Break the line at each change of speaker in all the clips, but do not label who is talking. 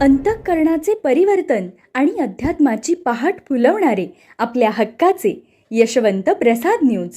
अंतःकरणाचे परिवर्तन आणि अध्यात्माची पहाट फुलवणारे आपल्या हक्काचे यशवंत प्रसाद न्यूज.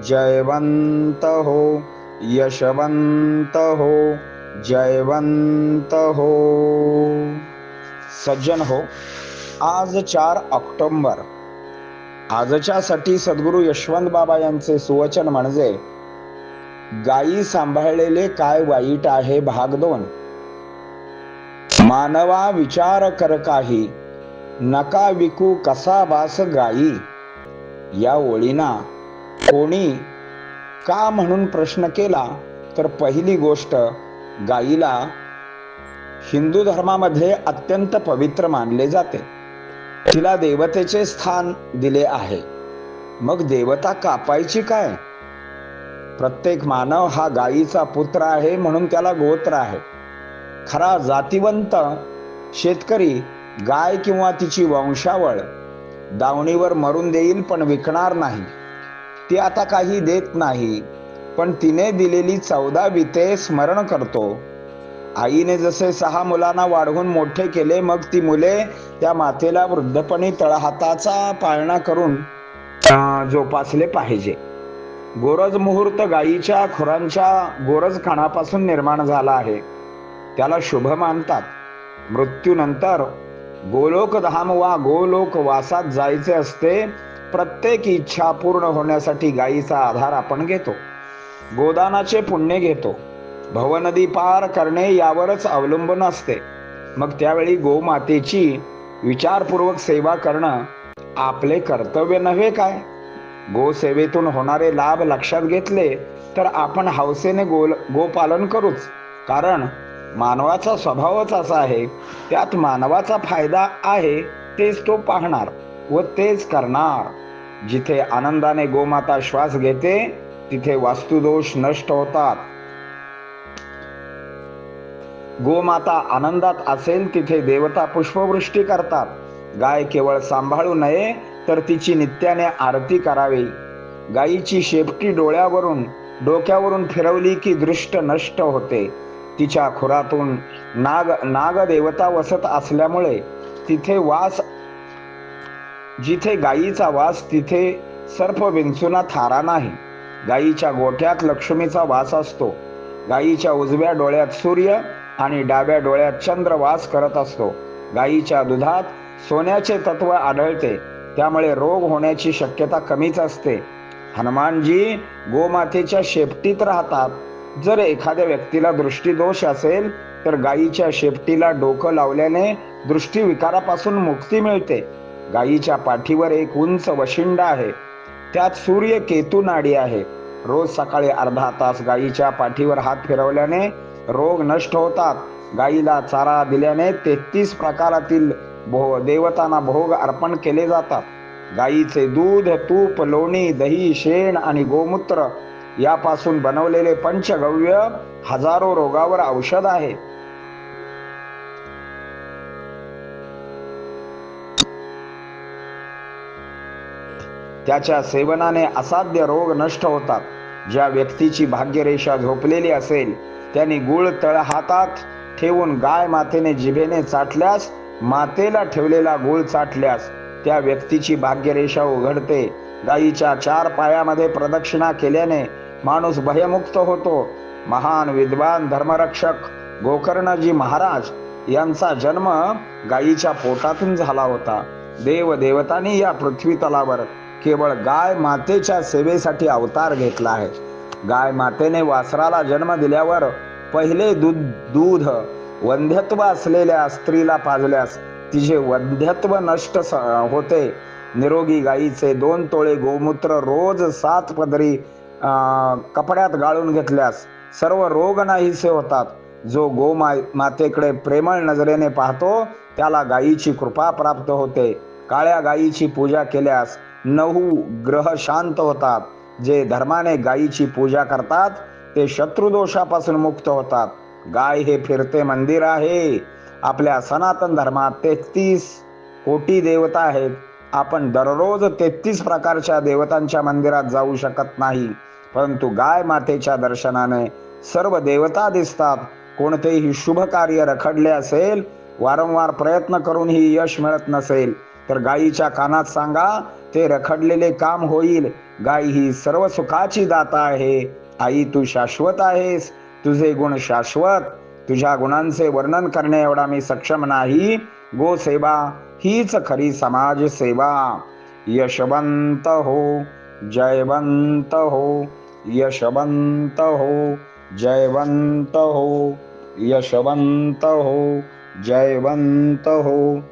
जयवंत हो यशवंत हो जयवंत हो सज्जन हो आज चार ऑक्टोंबर. आजच्यासाठी सद्गुरू यशवंत बाबा यांचे सुवचन म्हणजे गायी सांभाळलेले काय वाईट आहे भाग दोन. मानवा विचार कर काही नका विकू कसा बास गायी. या ओळीना कोणी का म्हणून प्रश्न केला तर पहिली गोष्ट गाईला हिंदू धर्मामध्ये अत्यंत पवित्र मानले जाते. तिला देवतेचे स्थान दिले आहे. मग देवता कापायची काय? प्रत्येक मानव हा गायीचा पुत्र आहे म्हणून त्याला गोत्र आहे. खरा जातीवंत शेतकरी गाय किंवा तिची वंशावळ दावणीवर मरून देईल पण विकणार नाही. ती आता काही देत नाही. पण तिने दिलेली चौदा विते स्मरण करतो. आईने जसे सहा मुलांना वाढवून मोठे केले मग ती मुले त्या मातेला वृद्धपणी तळहाताचा पाळणा करून जोपासले पाहिजे. गोरज मुहूर्त गायीच्या खुरांच्या गोरज खाणापासून निर्माण झाला आहे. त्याला शुभ मानतात. मृत्यूनंतर गोलोक धाम वा गोलोक वासात जायचे असते प्रत्येक इच्छा पूर्ण होण्यासाठी गायीचा आधार आपण घेतो. गोदानाचे पुण्य घेतो. भवनदी पार करणे यावरच अवलंबून असते. मग त्यावेळी गोमातेची विचारपूर्वक सेवा करणं आपले कर्तव्य नव्हे काय? गोसेवेतून होणारे लाभ लक्षात घेतले तर आपण हौसेने गो गोपालन करूच. कारण मानवाचा स्वभावच असा आहे त्यात मानवाचा फायदा आहे तेच तो पाहणार व तेच करणार. जिथे आनंदाने गोमाता श्वास घेते तिथे वास्तुदोष नष्ट होतात. गोमाता आनंदात असेल तिथे देवता पुष्पवृष्टी करतात. गाय केवळ सांभाळू नये तर तिची नित्याने आरती करावी. गायीची शेपटी डोळ्यावरून डोक्यावरून फिरवली की दृष्ट नष्ट होते. तिच्या खुरातून नाग नागदेवता वसत असल्यामुळे तिथे वास जिथे गायीचा वास तिथे सर्प विंचुना थारा नाही. गायीच्या गोठ्यात लक्ष्मीचा वास असतो. गायीच्या उजव्या डोळ्यात सूर्य आणि डाव्या डोळ्यात चंद्र वास करत असतो. गायीच्या दुधात सोन्याचे तत्व आढळते. त्यामुळे रोग होण्याची शक्यता कमीच असते. हनुमानजी गोमातेच्या शेपटीत राहतात. जर एखाद्या व्यक्तीला दृष्टीदोष असेल तर गायीच्या शेपटीला डोकं लावल्याने दृष्टी विकारापासून मुक्ती मिळते. गायीच्या पाठीवर एक उंच वशिंड आहे. त्यात सूर्य केतू नाडी आहे. रोज सकाळी अर्धा तास गायीच्या पाठीवर हात फिरवल्याने रोग नष्ट होतात. गायीला चारा दिल्याने तेहतीस प्रकारातील भो देवतांना भोग अर्पण केले जातात. गायीचे दूध तूप लोणी दही शेण आणि गोमूत्र यापासून बनवलेले पंचगव्य हजारो रोगावर औषध आहे. त्याच्या सेवनाने असाध्य रोग नष्ट होतात. ज्या व्यक्तीची भाग्यरेषा झोपलेली असेल त्यांनी गुळ तळ हातात ठेवून गाय मातेने जिभेने चाटल्यास मातेला ठेवलेला गुळ चाटल्यास त्या व्यक्तीची भाग्यरेषा उघडते. गायीच्या चार पायामध्ये प्रदक्षिणा केल्याने माणूस भयमुक्त होतो. महान विद्वान धर्मरक्षक गोकर्णजी महाराज यांचा जन्म गायीच्या पोटातून झाला होता. देव देवतांनी या पृथ्वी तलावर केवळ गाय मातेच्या सेवेसाठी अवतार घेतला आहे. गाय मातेने वासराला जन्म दिल्यावर पहिले दूध दूध वंध्यत्व असलेल्या स्त्रीला पाजल्यास तिचे वंध्यत्व नष्ट स- होते. निरोगी गायीचे दोन तोळे गोमूत्र रोज सात पदरी कपड्यात गाळून घेतल्यास सर्व रोग नाहीसे होतात. जो गो मातेकडे प्रेमळ नजरेने पाहतो त्याला गायीची कृपा प्राप्त होते. काळ्या गायीची पूजा केल्यास नऊ ग्रह शांत होतात. जे धर्माने गायीची पूजा करतात ते शत्रुदोषापासून मुक्त होतात. गाय हे फिरते मंदिर आहे. आपल्या सनातन धर्मात तेहतीस कोटी देवता आहेत. आपण दररोज तेहतीस प्रकारच्या देवतांच्या मंदिरात जाऊ शकत नाही. परंतु गाय मातेच्या दर्शनाने सर्व देवता दिसतात. कोणतेही शुभ कार्य रखडले असेल वारंवार प्रयत्न करूनही यश मिळत नसेल. तर गायीच्या कानात सांगा ते रखडलेले काम होईल. गायी ही सर्व सुखाची दाता आहे. आई तू शाश्वत आहेस. तुझे गुण शाश्वत. तुझ्या गुणांचे वर्णन करणे एवढा मी सक्षम नाही. गो सेवा हीच खरी समाज सेवा. यशवंत हो जयवंत हो. यशवंत हो जयवंत हो. यशवंत हो जयवंत हो.